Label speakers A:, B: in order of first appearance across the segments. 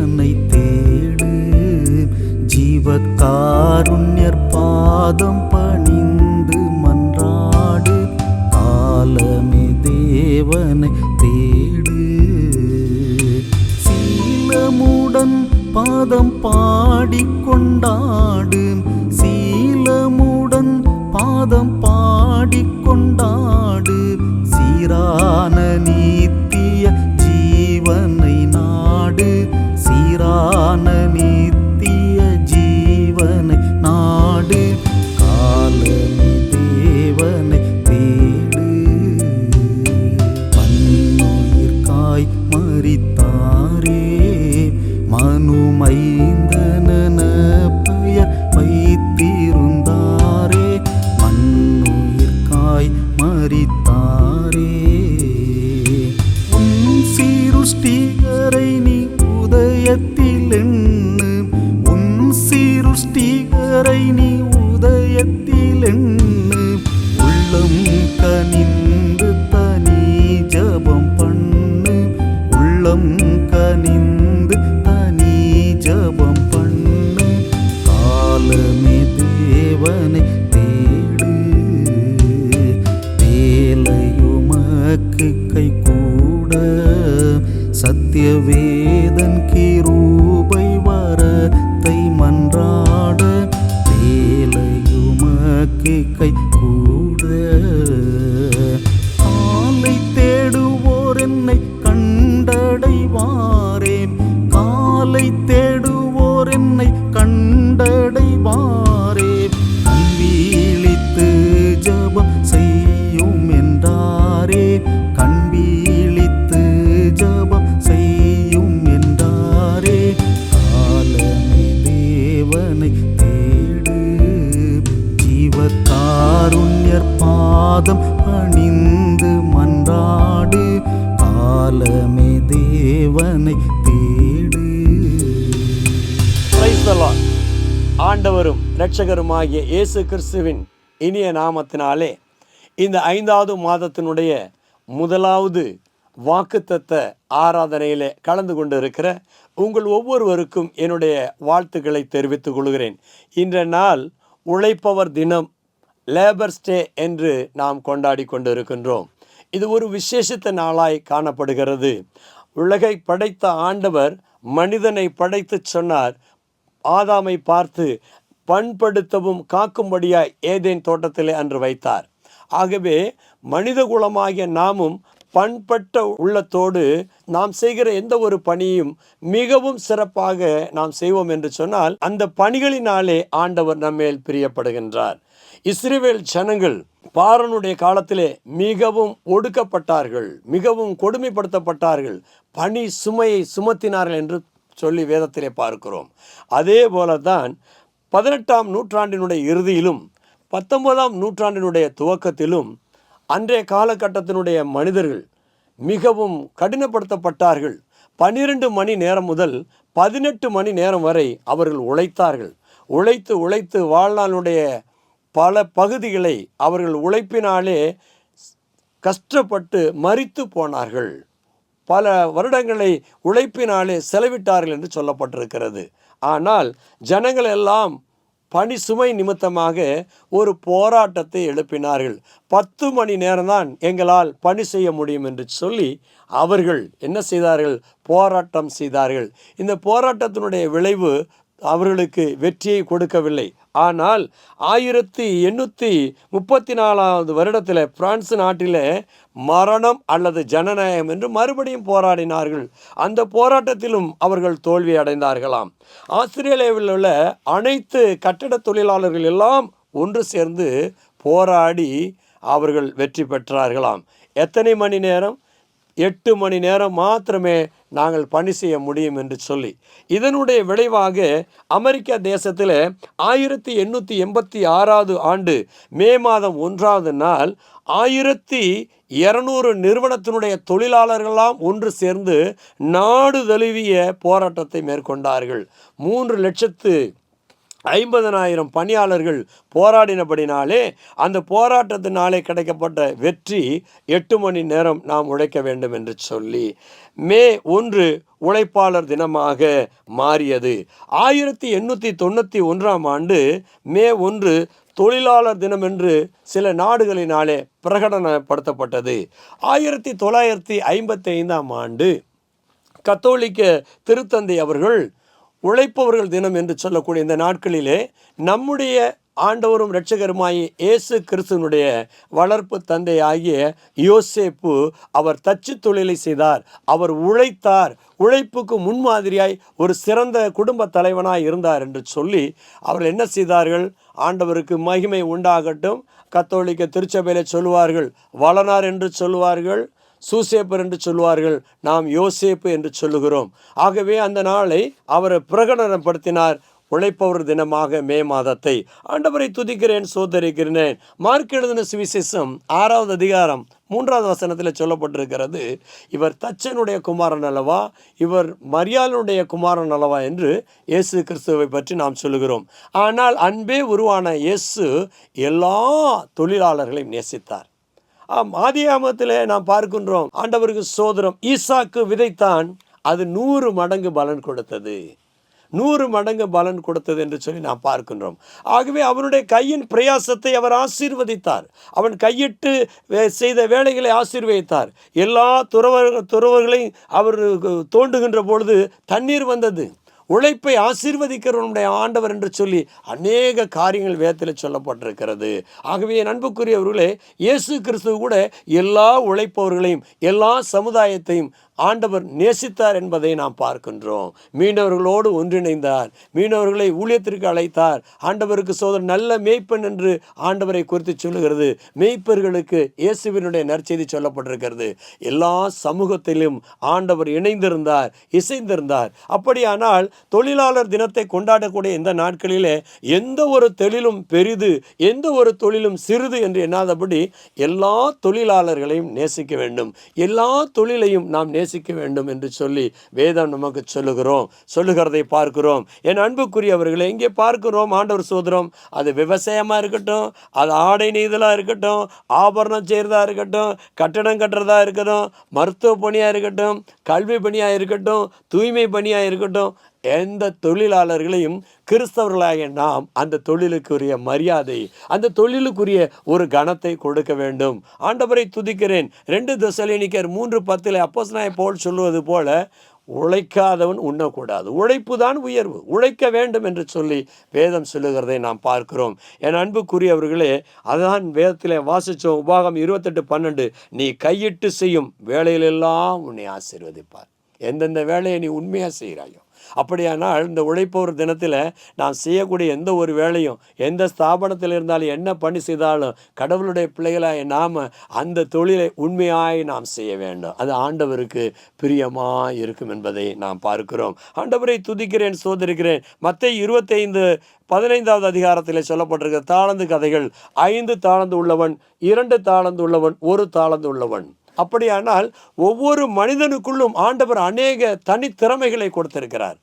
A: என்னை தேடு. ஜீவக்காருண்யர் பாதம் பணிந்து மன்றாடு. காலமே தேவனை தேடு. சீலமுடன் பாதம் பாடிக்கொண்டாடு. சீலமுடன் பாதம் பாடிக்கொண்டாடு. சீரான நீ உனக்கு கை கூட சத்திய வேதன்
B: ஆண்டவரும் இரட்சகருமாகிய இயேசு கிறிஸ்துவின் இனிய நாமத்தினாலே இந்த ஐந்தாவது மாதத்தினுடைய முதலாவது வாக்குத்தத்த ஆராதனையிலே கலந்து கொண்டு இருக்கிற உங்கள் ஒவ்வொருவருக்கும் என்னுடைய வாழ்த்துக்களை தெரிவித்துக் கொள்கிறேன். இன்ற நாள் உழைப்பவர் தினம் லேபர்ஸ் டே என்று நாம் கொண்டாடி கொண்டு இருக்கின்றோம் இது ஒரு விசேஷித்த நாளாய் காணப்படுகிறது. உலகை படைத்த ஆண்டவர் மனிதனை படைத்து சொன்னார். ஆதாமை பார்த்து பண்படுத்தவும் காக்கும்படியாய் ஏதேன் தோட்டத்திலே அன்று வைத்தார். ஆகவே மனித குலமாகிய நாமும் பண்பட்ட உள்ளத்தோடு நாம் செய்கிற எந்த ஒரு பணியும் மிகவும் சிறப்பாக நாம் செய்வோம் என்று சொன்னால் அந்த பணிகளினாலே ஆண்டவர் நம்மேல் பிரியப்படுகின்றார். இஸ்ரேவேல் ஜனங்கள் பாரனுடைய காலத்திலே மிகவும் ஒடுக்கப்பட்டார்கள் மிகவும் கொடுமைப்படுத்தப்பட்டார்கள் பணி சுமையை சுமத்தினார்கள் என்று சொல்லி வேதத்திலே பார்க்கிறோம். அதே போல தான் பதினெட்டாம் நூற்றாண்டினுடைய இறுதியிலும் பத்தொன்பதாம் நூற்றாண்டினுடைய துவக்கத்திலும் அன்றைய காலகட்டத்தினுடைய மனிதர்கள் மிகவும் கடினப்படுத்தப்பட்டார்கள். பன்னிரண்டு மணி நேரம் முதல் பதினெட்டு மணி நேரம் வரை அவர்கள் உழைத்தார்கள். உழைத்து உழைத்து வாழ்நாளுடைய பல பகுதிகளை அவர்கள் உழைப்பினாலே கஷ்டப்பட்டு மறித்து போனார்கள். பல வருடங்களை உழைப்பினாலே செலவிட்டார்கள் என்று சொல்லப்பட்டிருக்கிறது. ஆனால் ஜனங்கள் எல்லாம் பணி சுமை நிமித்தமாக ஒரு போராட்டத்தை எழுப்பினார்கள். பத்து மணி நேரம்தான் எங்களால் பணி செய்ய முடியும் என்று சொல்லி அவர்கள் என்ன செய்தார்கள்? போராட்டம் செய்தார்கள். இந்த போராட்டத்தினுடைய விளைவு அவர்களுக்கு வெற்றியை கொடுக்கவில்லை. ஆனால் ஆயிரத்தி எண்ணூற்றி முப்பத்தி நாலாவது வருடத்தில் பிரான்ஸ் நாட்டில் மரணம் அல்லது ஜனநாயகம் என்று மறுபடியும் போராடினார்கள். அந்த போராட்டத்திலும் அவர்கள் தோல்வி அடைந்தார்களாம். ஆஸ்திரேலியாவில் உள்ள அனைத்து கட்டட தொழிலாளர்கள் எல்லாம் ஒன்று சேர்ந்து போராடி அவர்கள் வெற்றி பெற்றார்களாம். எத்தனை மணி நேரம்? எட்டு மணி நேரம் மாத்திரமே நாங்கள் பணி செய்ய முடியும் என்று சொல்லி. இதனுடைய விளைவாக அமெரிக்க தேசத்தில் ஆயிரத்தி எண்ணூற்றி எண்பத்தி ஆறாவது ஆண்டு மே மாதம் ஒன்றாவது நாள் ஆயிரத்தி இரநூறு நிறுவனத்தினுடைய தொழிலாளர்களெல்லாம் ஒன்று சேர்ந்து நாடு தழுவிய போராட்டத்தை மேற்கொண்டார்கள். மூன்று லட்சத்து ஐம்பதனாயிரம் பணியாளர்கள் போராடினபடினாலே அந்த போராட்டத்தினாலே கிடைக்கப்பட்ட வெற்றி எட்டு மணி நேரம் நாம் உழைக்க வேண்டும் என்று சொல்லி மே ஒன்று உழைப்பாளர் தினமாக மாறியது. ஆயிரத்தி எண்ணூற்றி தொண்ணூற்றி ஒன்றாம் ஆண்டு மே ஒன்று தொழிலாளர் தினம் என்று சில நாடுகளினாலே பிரகடனப்படுத்தப்பட்டது. ஆயிரத்தி தொள்ளாயிரத்தி ஐம்பத்தி ஐந்தாம் ஆண்டு கத்தோலிக்க திருத்தந்தை அவர்கள் உழைப்பவர்கள் தினம் என்று சொல்லக்கூடிய இந்த நாட்களிலே நம்முடைய ஆண்டவரும் இரட்சகருமாய் இயேசு கிறிஸ்துவனுடைய வளர்ப்பு தந்தை ஆகிய யோசேப்பு அவர் தச்சு தொழிலை செய்தார். அவர் உழைத்தார். உழைப்புக்கு முன்மாதிரியாய் ஒரு சிறந்த குடும்ப தலைவனாய் இருந்தார் என்று சொல்லி அவர்கள் என்ன செய்தார்கள்? ஆண்டவருக்கு மகிமை உண்டாகட்டும். கத்தோலிக்க திருச்சபையில் சொல்லுவார்கள் வளனார் என்று சொல்லுவார்கள். சூசேப்பர் என்று சொல்வார்கள் நாம் யோசேப்பு என்று சொல்லுகிறோம். ஆகவே அந்த நாளை அவர் பிரகடனப்படுத்தினார். உழைப்பவர் தினமாக மே மாதத்தை. ஆண்டவரை துதிக்கிறேன் சோதரிக்கிறேன். மார்க் எழுதின சுவிசேஷம் ஆறாவது அதிகாரம் மூன்றாவது வசனத்தில் சொல்லப்பட்டிருக்கிறது இவர் தச்சனுடைய குமாரன் அல்லவா? இவர் மரியாளுடைய குமாரன் அல்லவா? என்று இயேசு கிறிஸ்துவை பற்றி நாம் சொல்லுகிறோம். ஆனால் அன்பே உருவான இயேசு எல்லா தொழிலாளர்களையும் நேசித்தார். ஆம் நாம் பார்க்கின்றோம் ஆண்டவருக்கு சோதரம் ஈசாக்கு விதைத்தான் அது நூறு மடங்கு பலன் கொடுத்தது. நூறு மடங்கு பலன் கொடுத்தது என்று சொல்லி நாம் பார்க்கின்றோம். ஆகவே அவனுடைய கையின் பிரயாசத்தை அவர் ஆசீர்வதித்தார். அவன் கையிட்டு வே- செய்த வேலைகளை ஆசீர்வதித்தார். எல்லா துறவ துறவர்களையும் அவர் தோண்டுகின்ற பொழுது தண்ணீர் வந்தது. உழைப்பை ஆசீர்வதிக்கிறவனுடைய ஆண்டவர் என்று சொல்லி அநேக காரியங்கள் வேதத்தில் சொல்லப்பட்டிருக்கிறது. ஆகவே நண்புக்குரியவர்களே அன்புக்குரியவர்களே இயேசு கிறிஸ்துவ கூட எல்லா உழைப்பவர்களையும் எல்லா சமுதாயத்தையும் ஆண்டவர் நேசித்தார் என்பதை நாம் பார்க்கின்றோம். மீனவர்களோடு ஒன்றிணைந்தார். மீனவர்களை ஊழியத்திற்கு அழைத்தார். ஆண்டவருக்கு சோதர் நல்ல மேய்ப்பன் என்று ஆண்டவரை குறித்து சொல்லுகிறது. மேய்ப்பர்களுக்கு இயேசுவினுடைய நற்செய்தி சொல்லப்பட்டிருக்கிறது. எல்லா சமூகத்திலும் ஆண்டவர் இணைந்திருந்தார் இசைந்திருந்தார். அப்படியானால் தொழிலாளர் தினத்தை கொண்டாடக்கூடிய இந்த நாட்களிலே எந்த ஒரு தொழிலும் பெரிது எந்த ஒரு தொழிலும் சிறிது என்று எண்ணாதபடி எல்லா தொழிலாளர்களையும் நேசிக்க வேண்டும். எல்லா தொழிலையும் நாம் நேசிக்க வேண்டும் என்று சொல்லி வேதம் நமக்கு சொல்லுகிறோம். சொல்லுகிறதை பார்க்கிறோம். என் அன்புக்குரியவர்களை இங்கே பார்க்கிறோம் ஆண்டவர் சோதரம். அது விவசாயமாக இருக்கட்டும் அது ஆடை நெய்தலாக இருக்கட்டும் ஆபரணம் செய்கிறதா இருக்கட்டும் கட்டடம் கட்டுறதா இருக்கட்டும் மருத்துவ பணியாக இருக்கட்டும் கல்வி பணியாக இருக்கட்டும் தூய்மை பணியாக இருக்கட்டும் எந்த தொழிலாளர்களையும் கிறிஸ்தவர்களாகிய நாம் அந்த தொழிலுக்குரிய மரியாதை அந்த தொழிலுக்குரிய ஒரு கணத்தை கொடுக்க வேண்டும். ஆண்டவரை துதிக்கிறேன். ரெண்டு தசலினிக்கர் மூன்று பத்தில் அப்போஸ்தலனாகிய போல் சொல்லுவது போல உழைக்காதவன் உண்ணக்கூடாது. உழைப்பு தான் உயர்வு. உழைக்க வேண்டும் என்று சொல்லி வேதம் சொல்லுகிறதை நாம் பார்க்கிறோம். என் அன்புக்குரியவர்களே அதான் வேதத்தில் வாசித்தோம் உபாகம் இருபத்தெட்டு பன்னெண்டு. நீ கையிட்டு செய்யும் வேலையிலெல்லாம் உன்னை ஆசீர்வதிப்பார். எந்தெந்த வேலையை நீ உண்மையாக செய்கிறாயோ அப்படியானால் இந்த உழைப்பவர் தினத்தில் நான் செய்யக்கூடிய எந்த ஒரு வேலையும் எந்த ஸ்தாபனத்தில் இருந்தாலும் என்ன பணி செய்தாலும் கடவுளுடைய பிள்ளைகளாய் நாம் அந்த தொழிலை உண்மையாய் நாம் செய்ய வேண்டும். அது ஆண்டவருக்கு பிரியமாக இருக்கும் என்பதை நாம் பார்க்கிறோம். ஆண்டவரை துதிக்கிறேன் சோதரிக்கிறேன். மற்ற இருபத்தைந்து பதினைந்தாவது அதிகாரத்தில் சொல்லப்பட்டிருக்கிற தாளந்து கதைகள் ஐந்து தாளந்து உள்ளவன் இரண்டு தாளந்து உள்ளவன் ஒரு தாளந்து உள்ளவன். அப்படியானால் ஒவ்வொரு மனிதனுக்குள்ளும் ஆண்டவர் அநேக தனித்திறமைகளை கொடுத்திருக்கிறார்.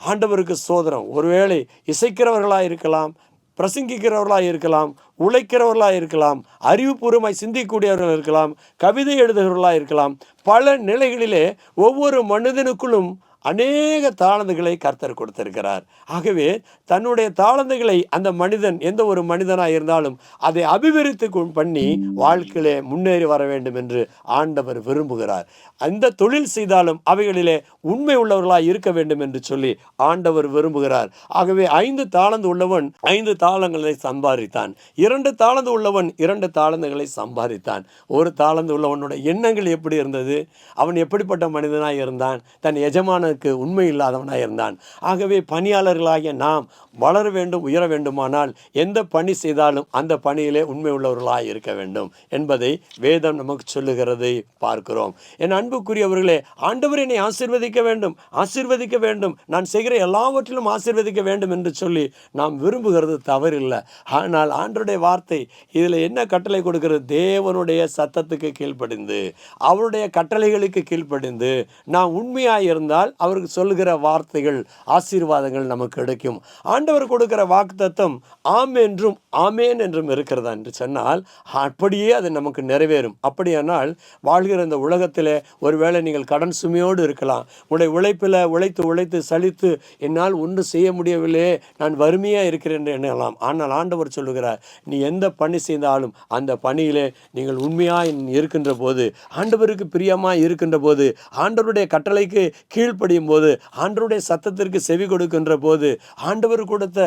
B: ஆண்டவருக்கு சோதனம். ஒருவேளை இசைக்கிறவர்களாக இருக்கலாம் பிரசங்கிக்கிறவர்களாக இருக்கலாம் உழைக்கிறவர்களாக இருக்கலாம் அறிவுபூர்வமாய் சிந்திக்கக்கூடியவர்கள் இருக்கலாம் கவிதை எழுதுகிறவர்களாக இருக்கலாம் பல நிலைகளிலே ஒவ்வொரு மனிதனுக்குள்ளும் அநேக தாளந்துகளை கர்த்தர் கொடுத்திருக்கிறார். ஆகவே தன்னுடைய தாளந்துகளை அந்த மனிதன் எந்த ஒரு மனிதனாக இருந்தாலும் அதை அபிவிருத்தி பண்ணி வாழ்க்கையிலே முன்னேறி வர வேண்டும் என்று ஆண்டவர் விரும்புகிறார். அந்த தொழில் செய்தாலும் அவைகளிலே உண்மை உள்ளவர்களாக இருக்க வேண்டும் என்று சொல்லி ஆண்டவர் விரும்புகிறார். ஆகவே ஐந்து தாளந்து உள்ளவன் ஐந்து தாளங்களை சம்பாதித்தான். இரண்டு தாளந்து உள்ளவன் இரண்டு தாளந்துகளை சம்பாதித்தான். ஒரு தாளந்து உள்ளவனோட எண்ணங்கள் எப்படி இருந்தது? அவன் எப்படிப்பட்ட மனிதனாக இருந்தான்? தன் எஜமான அவனுக்கு உண்மை இல்லாதவனாக இருந்தான். ஆகவே பணியாளர்களாகிய நாம் வளர வேண்டும் உயர வேண்டுமானால் எந்த பணி செய்தாலும் அந்த பணியிலே உண்மை உள்ளவர்களாக இருக்க வேண்டும் என்பதை வேதம் நமக்கு சொல்லுகிறதை. பார்க்கிறோம். என் அன்புக்குரியவர்களே ஆண்டவர் என்னை ஆசிர்வதிக்க வேண்டும் ஆசிர்வதிக்க வேண்டும். நான் செய்கிற எல்லாவற்றிலும் ஆசீர்வதிக்க வேண்டும் என்று சொல்லி நாம் விரும்புகிறது தவறில்லை. ஆனால் ஆண்டருடைய வார்த்தை இதில் என்ன கட்டளை கொடுக்கிறது? தேவனுடைய சத்தத்துக்கு கீழ்ப்படிந்து அவருடைய கட்டளைகளுக்கு கீழ்ப்படிந்து நாம் உண்மையாக இருந்தால் அவருக்கு சொல்லுகிற வார்த்தைகள் ஆசீர்வாதங்கள் நமக்கு கிடைக்கும் ஆண்டவர் கொடுக்கிற வாக்குத்தத்தம் ஆம் என்றும் ஆமேன் என்றும் இருக்கிறதா என்று சொன்னால் அப்படியே அது நமக்கு நிறைவேறும். அப்படியானால் வாழ்கிற இந்த உலகத்தில் ஒருவேளை நீங்கள் கடன் சுமையோடு இருக்கலாம். உடைய உழைப்பில் உழைத்து உழைத்து சலித்து என்னால் ஒன்றும் செய்ய முடியவில்லையே நான் வறுமையாக இருக்கிறேன் என்று எண்ணலாம். ஆனால் ஆண்டவர் சொல்லுகிறார் நீ எந்த பணி செய்தாலும் அந்த பணியிலே நீங்கள் உண்மையாக இருக்கின்ற போது ஆண்டவருக்கு பிரியமாக இருக்கின்ற போது ஆண்டவருடைய கட்டளைக்கு கீழ்ப்படியும் போது ஆண்டவருடைய சத்தத்திற்கு செவி கொடுக்கின்ற போது ஆண்டவர் கொடுத்த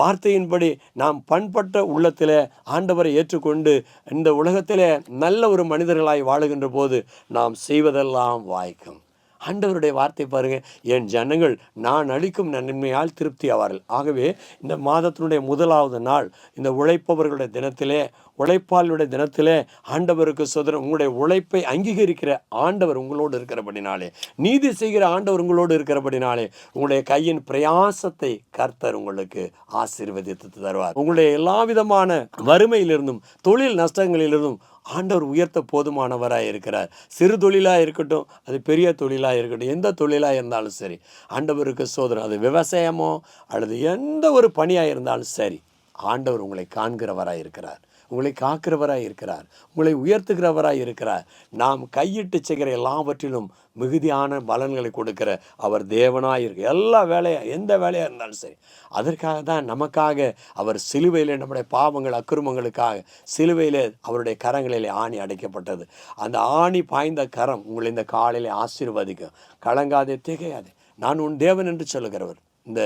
B: வார்த்தையின்படி நாம் பண்பட்ட உள்ளத்தில் ஆண்டவரை ஏற்றுக்கொண்டு இந்த உலகத்திலே நல்ல ஒரு மனிதர்களாய் வாழுகின்ற போது நாம் செய்வதெல்லாம் வாய்க்கும். ஆண்டவருடைய வார்த்தை பாருங்க. என் ஜனங்கள் நான் அளிக்கும் நன்மையால் திருப்தி ஆவார்கள். ஆகவே இந்த மாதத்தினுடைய முதலாவது நாள் இந்த உழைப்பவர்களுடைய தினத்திலே உழைப்பாளருடைய தினத்திலே ஆண்டவருக்கு சுதந்திரம் உங்களுடைய உழைப்பை அங்கீகரிக்கிற ஆண்டவர் உங்களோடு இருக்கிறபடினாலே நீதி செய்கிற ஆண்டவர் உங்களோடு இருக்கிறபடினாலே உங்களுடைய கையின் பிரயாசத்தை கர்த்தர் உங்களுக்கு ஆசீர்வதித்து தருவார். உங்களுடைய எல்லா விதமான வறுமையிலிருந்தும் தொழில் நஷ்டங்களிலிருந்தும் ஆண்டவர் உயர்த்த போதுமானவராக இருக்கிறார். சிறு தொழிலாக இருக்கட்டும் அது பெரிய தொழிலாக இருக்கட்டும் எந்த தொழிலாக இருந்தாலும் சரி ஆண்டவருக்கு சோதனை அது விவசாயமோ அல்லது எந்த ஒரு பணியாக இருந்தாலும் சரி ஆண்டவர் உங்களை காண்கிறவராக இருக்கிறார். உங்களை காக்கிறவராய் இருக்கிறார். உங்களை உயர்த்துகிறவராய் இருக்கிறார். நாம் கையிட்டு செய்கிற எல்லாவற்றிலும் மிகுதியான பலன்களை கொடுக்கிற அவர் தேவனாக இருக்கு எல்லா வேலையாக எந்த வேலையாக இருந்தாலும் சரி அதற்காக தான் நமக்காக அவர் சிலுவையில் நம்முடைய பாவங்கள் அக்கிரமங்களுக்காக சிலுவையில் அவருடைய கரங்களிலே ஆணி அடைக்கப்பட்டது. அந்த ஆணி பாய்ந்த கரம் உங்களை இந்த காலையில் ஆசீர்வதிக்கும். கலங்காதே திகையாதே. நான் உன் தேவன் என்று சொல்லுகிறவர். இந்த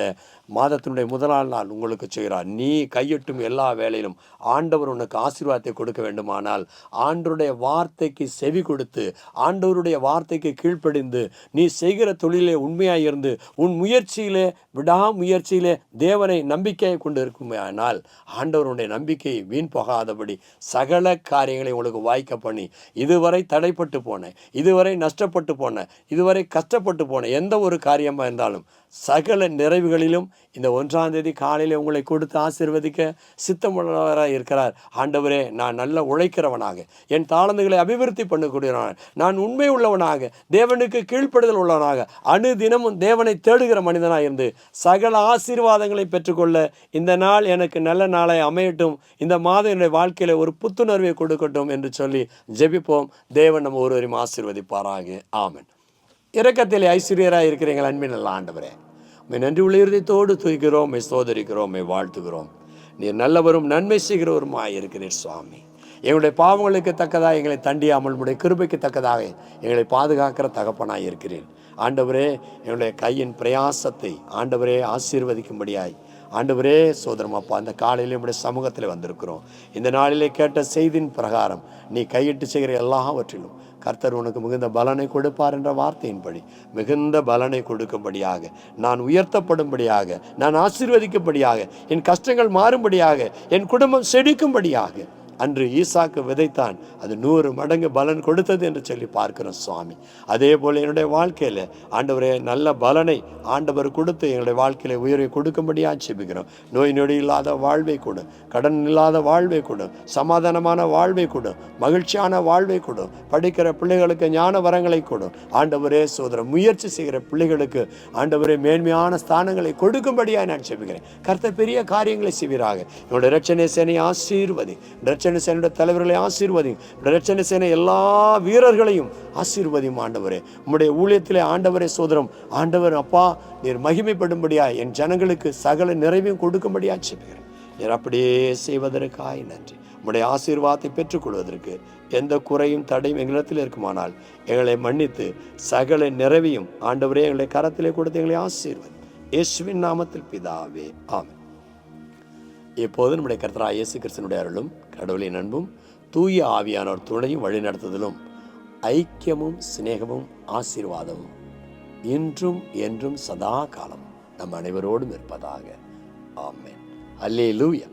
B: மாதத்தினுடைய முதலாள் நாள் உங்களுக்கு செய்கிறார். நீ கையெட்டும் எல்லா வேலையிலும் ஆண்டவர் உனக்கு ஆசீர்வாதத்தை கொடுக்க வேண்டுமானால் ஆண்டருடைய வார்த்தைக்கு செவி கொடுத்து ஆண்டவருடைய வார்த்தைக்கு கீழ்ப்படிந்து நீ செய்கிற தொழிலே உண்மையாக இருந்து உன் முயற்சியிலே விடாமுயற்சியிலே தேவனை நம்பிக்கையை கொண்டு இருக்குமானால் ஆண்டவருடைய நம்பிக்கையை வீண் போகாதபடி சகல காரியங்களை உங்களுக்கு வாய்க்க பண்ணி இதுவரை தடைப்பட்டு போனேன் இதுவரை நஷ்டப்பட்டு போனேன் இதுவரை கஷ்டப்பட்டு போனேன் எந்த ஒரு காரியமாக இருந்தாலும் சகல நிறைவுகளிலும் இந்த ஒன்றாம் தேதி காலையில் உங்களை கொடுத்து ஆசீர்வதிக்க சித்தமுள்ளவராக இருக்கிறார். ஆண்டவரே நான் நல்ல உழைக்கிறவனாக என் தாளந்துகளை அபிவிருத்தி பண்ணக்கூடியவனாக நான் உண்மை உள்ளவனாக தேவனுக்கு கீழ்ப்படுதல் உள்ளவனாக அணுதினமும் தேவனை தேடுகிற மனிதனாக இருந்து சகல ஆசீர்வாதங்களை பெற்றுக்கொள்ள இந்த நாள் எனக்கு நல்ல நாளை அமையட்டும். இந்த மாதம் என்னுடைய வாழ்க்கையில் ஒரு புத்துணர்வை கொடுக்கட்டும் என்று சொல்லி ஜெபிப்போம். தேவன் நம்ம ஒருவரையும் ஆசீர்வதிப்பாராக. ஆமன். இறக்கத்தில் ஐஸ்வர்யராக இருக்கிற எங்கள் அன்பின் நல்ல ஆண்டவரே. உண்மை நன்றி உள்ள இருதயத்தோடு துதிக்கிறோம் உம்மை சோதரிக்கிறோம் வாழ்த்துகிறோம். நீர் நல்லவரும் நன்மை செய்கிறவருமாய் இருக்கிறீர் சுவாமி. எங்களுடைய பாவங்களுக்கு தக்கதாக எங்களை தண்டியாமல் உடைய கிருபைக்கு தக்கதாக எங்களை பாதுகாக்கிற தகப்பனாய் இருக்கிறேன் ஆண்டவரே எங்களுடைய கையின் பிரயாசத்தை ஆண்டவரே ஆசீர்வதிக்கும்படியாய். ஆண்டவரே சோதரமாப்பா அந்த காலையில் நம்முடைய சமூகத்தில் வந்திருக்கிறோம். இந்த நாளிலே கேட்ட செய்தியின் பிரகாரம் நீ கையிட்டு செய்கிற எல்லாவற்றிலும் கர்த்தர் உனக்கு மிகுந்த பலனை கொடுப்பார் என்ற வார்த்தையின்படி மிகுந்த பலனை கொடுக்கும்படியாக நான் உயர்த்தப்படும்படியாக நான் ஆசீர்வதிக்கும்படியாக என் கஷ்டங்கள் மாறும்படியாக என் குடும்பம் செழிக்கும்படியாக அன்று ஈசாக்கு விதைத்தான். அது நூறு மடங்கு பலன் கொடுத்தது என்று சொல்லி பார்க்கிறோம் சுவாமி. அதே போல் என்னுடைய வாழ்க்கையில் ஆண்டவரே நல்ல பலனை ஆண்டவர் கொடுத்து எங்களுடைய வாழ்க்கையில உயிரை கொடுக்கும்படியாக ஆட்சேபிக்கிறோம் நோய் நொடி இல்லாத வாழ்வை கொடு கடன் இல்லாத வாழ்வை கொடு சமாதானமான வாழ்வை கொடு மகிழ்ச்சியான வாழ்வை கொடு படிக்கிற பிள்ளைகளுக்கு ஞான வரங்களை கொடு. ஆண்டவரே சோதர முயற்சி செய்கிற பிள்ளைகளுக்கு ஆண்டவரே மேன்மையான ஸ்தானங்களை கொடுக்கும்படியாக நான் செபிக்கிறேன் கருத்த பெரிய காரியங்களை செய்வீராக. என்னுடைய ரட்சணை சேனை ஆசீர்வதி. ரட்சண சேனையுடைய தலைவர்களை ஆசீர்வதி. ரட்சண சேனை எல்லா வீரர்களையும் ஆசீர்வதியும் ஆண்டவரே. உம்முடைய ஊழியத்திலே ஆண்டவரே சோதரம். ஆண்டவர் அப்பா நீர் மகிமைப்படும்படியா என் ஜனங்களுக்கு சகல நிறைவையும் கொடுக்கும்படியா செபிக்கிறேன் நீர் அப்படியே செய்வதற்காய் நன்றி. உம்முடைய ஆசீர்வாதத்தை பெற்றுக்கொள்வதற்கு எந்த குறையும் தடையும் எங்களிடத்தில் இருக்குமானால் எங்களை மன்னித்து சகல நிறைவையும் ஆண்டவரே எங்களை கரத்திலே கொடுத்து எங்களை ஆசீர்வதி. இயேசுவின் நாமத்தில் பிதாவே. ஆமே இப்போது நம்முடைய கர்த்தரா இயேசு கிறிஸ்தனுடைய அருளும் கடவுளின் அன்பும் தூய ஆவியானோர் துணையும் வழிநடத்துதலும் ஐக்கியமும் சிநேகமும் ஆசீர்வாதமும் இன்றும் என்றும் சதா காலம் நம் அனைவரோடும் இருப்பதாக. அலே லூயா